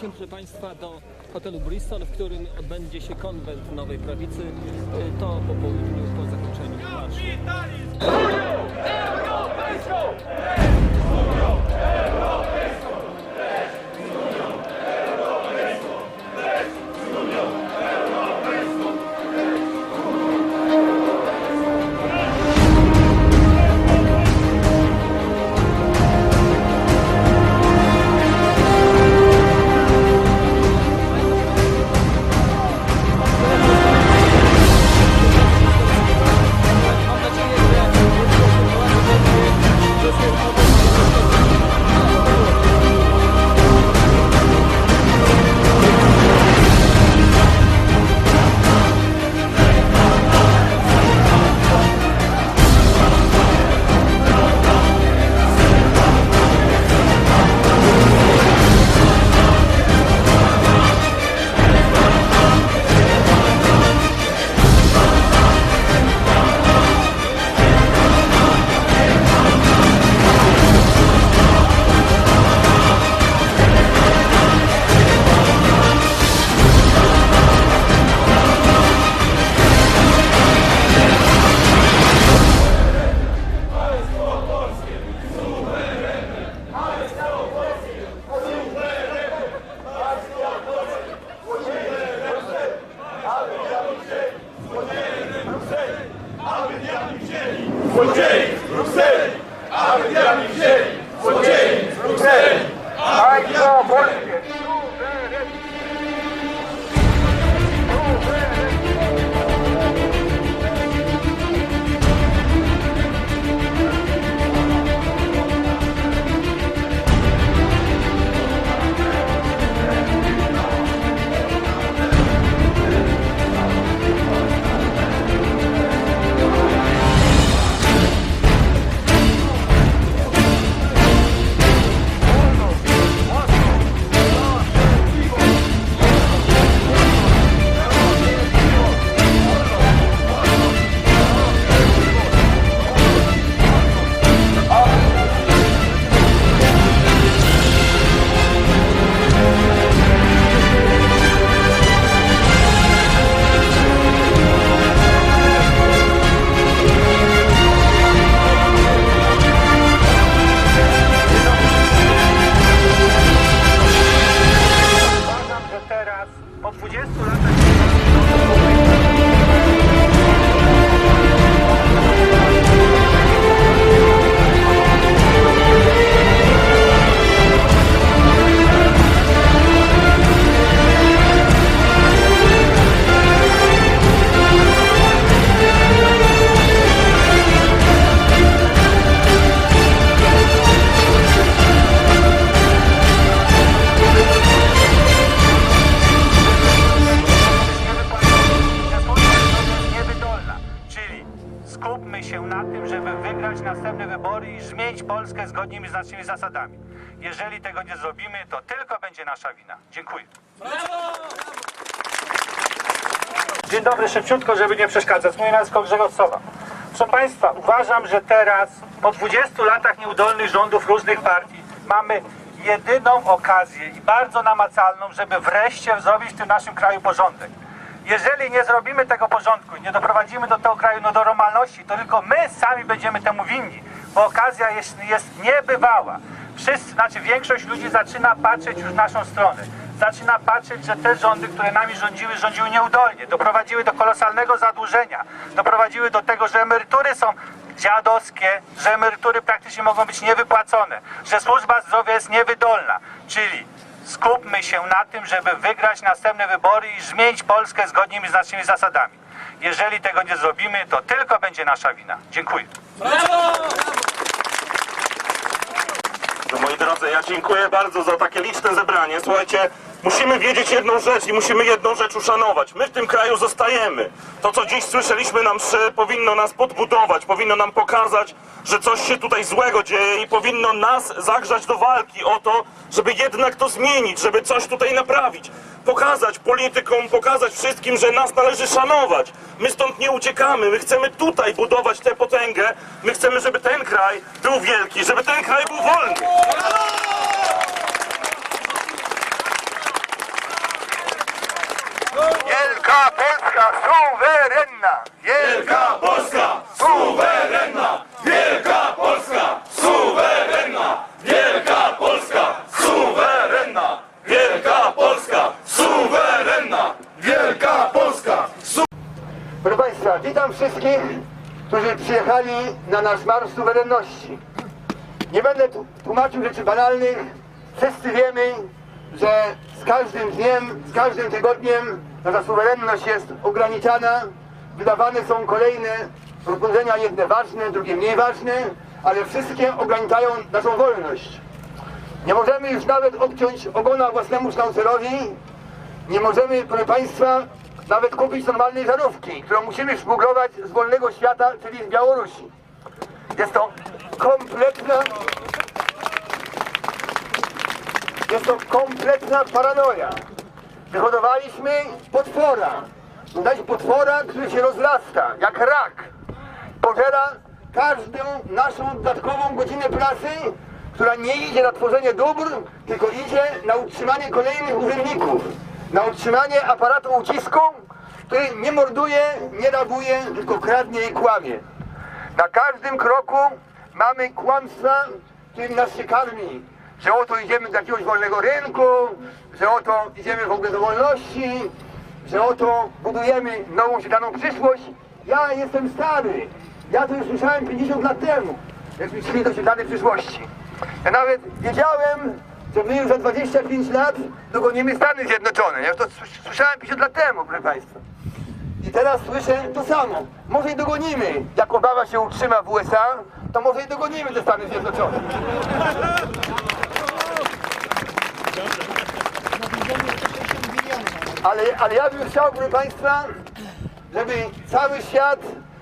się, proszę Państwa, do hotelu Bristol, w którym odbędzie się konwent Nowej Prawicy. Y, To po południu, po zakończeniu teraz, po 20 latach... zasadami. Jeżeli tego nie zrobimy, to tylko będzie nasza wina. Dziękuję. Dzień dobry, szybciutko, żeby nie przeszkadzać. Moje nazwisko Grzegorz Sowa. Proszę Państwa, uważam, że teraz, po 20 latach nieudolnych rządów różnych partii, mamy jedyną okazję i bardzo namacalną, żeby wreszcie zrobić w tym naszym kraju porządek. Jeżeli nie zrobimy tego porządku nie doprowadzimy do tego kraju no, do normalności, to tylko my sami będziemy temu winni, bo okazja jest, jest niebywała. Wszyscy, znaczy większość ludzi zaczyna patrzeć już w naszą stronę. Zaczyna patrzeć, że te rządy, które nami rządziły, rządziły nieudolnie. Doprowadziły do kolosalnego zadłużenia. Doprowadziły do tego, że emerytury są dziadowskie, że emerytury praktycznie mogą być niewypłacone, że służba zdrowia jest niewydolna. Czyli skupmy się na tym, żeby wygrać następne wybory i zmienić Polskę zgodnie z naszymi zasadami. Jeżeli tego nie zrobimy, to tylko będzie nasza wina. Dziękuję. Moi drodzy, ja dziękuję bardzo za takie liczne zebranie. Słuchajcie, musimy wiedzieć jedną rzecz i musimy jedną rzecz uszanować. My w tym kraju zostajemy. To, co dziś słyszeliśmy na mszy, powinno nas podbudować, powinno nam pokazać, że coś się tutaj złego dzieje i powinno nas zagrzać do walki o to, żeby jednak to zmienić, żeby coś tutaj naprawić. Pokazać politykom, pokazać wszystkim, że nas należy szanować. My stąd nie uciekamy, my chcemy tutaj budować tę potęgę, My chcemy, żeby ten kraj był wielki, żeby ten kraj był wolny. Wielka Polska suwerenna! Wielka Polska suwerenna! Wielka Polska suwerenna! Wielka Polska suwerenna! Wielka Polska suwerenna! Wielka Polska! Proszę Państwa, witam wszystkich, którzy przyjechali na nasz Marsz Suwerenności. Nie będę tłumaczył rzeczy banalnych. Wszyscy wiemy, że z każdym dniem, z każdym tygodniem nasza suwerenność jest ograniczana. Wydawane są kolejne rozporządzenia, jedne ważne, drugie mniej ważne, ale wszystkie ograniczają naszą wolność. Nie możemy już nawet odciąć ogona własnemu sznaucerowi, nie możemy, proszę Państwa, nawet kupić normalnej żarówki, którą musimy szmuglować z wolnego świata, czyli z Białorusi. Jest to kompletna... Jest to kompletna paranoja. Wyhodowaliśmy potwora. Dać potwora, który się rozrasta, jak rak. Pożera każdą naszą dodatkową godzinę pracy, która nie idzie na tworzenie dóbr, tylko idzie na utrzymanie kolejnych urzędników, na utrzymanie aparatu ucisku, który nie morduje, nie rabuje, tylko kradnie i kłamie. Na każdym kroku mamy kłamstwa, którym nas się karmi. Że oto idziemy do jakiegoś wolnego rynku, że oto idziemy w ogóle do wolności, że oto budujemy nową świetlaną przyszłość. Ja jestem stary. Ja to już słyszałem 50 lat temu, jak szli do świetlanej przyszłości. Ja nawet wiedziałem, że my już za 25 lat dogonimy Stany Zjednoczone. Ja już to słys- słyszałem 50 lat temu, proszę Państwa. I teraz słyszę to samo. Może i dogonimy. Jak Obama się utrzyma w USA, to może i dogonimy te Stany Zjednoczone. Ale, ale ja bym chciał, proszę Państwa, żeby cały świat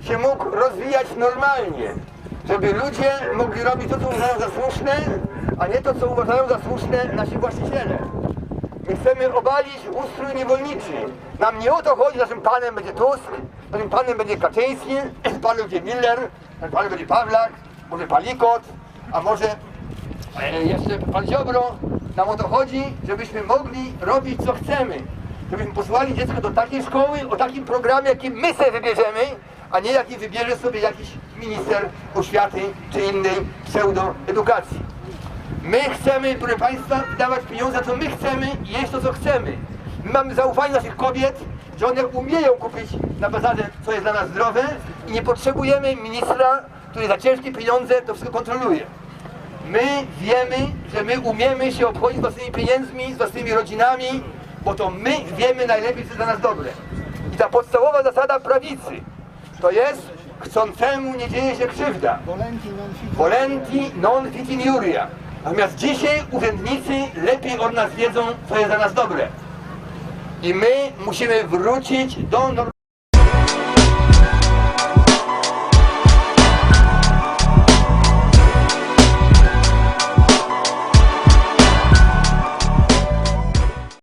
się mógł rozwijać normalnie. Żeby ludzie mogli robić to, co uważają za słuszne, a nie to, co uważają za słuszne nasi właściciele. My chcemy obalić ustrój niewolniczy. Nam nie o to chodzi, naszym panem będzie Tusk, naszym panem będzie Kaczyński, panem będzie Miller, panem będzie Pawlak, może Palikot, a może e, jeszcze pan Ziobro. Nam o to chodzi, żebyśmy mogli robić co chcemy. Żebyśmy posłali dziecko do takiej szkoły, o takim programie, jaki my sobie wybierzemy, a nie jaki wybierze sobie jakiś minister oświaty czy innej pseudoedukacji. My chcemy, proszę Państwa, wydawać pieniądze, co my chcemy i jeść to, co chcemy. My mamy zaufanie naszych kobiet, że one umieją kupić na bazarze, co jest dla nas zdrowe i nie potrzebujemy ministra, który za ciężkie pieniądze to wszystko kontroluje. My wiemy, że my umiemy się obchodzić z własnymi pieniędzmi, z własnymi rodzinami, bo to my wiemy najlepiej, co jest dla nas dobre. I ta podstawowa zasada prawicy to jest chcącemu nie dzieje się krzywda. Volenti non fit in iuria. Natomiast dzisiaj urzędnicy lepiej od nas wiedzą, co jest dla nas dobre. I my musimy wrócić do normalności.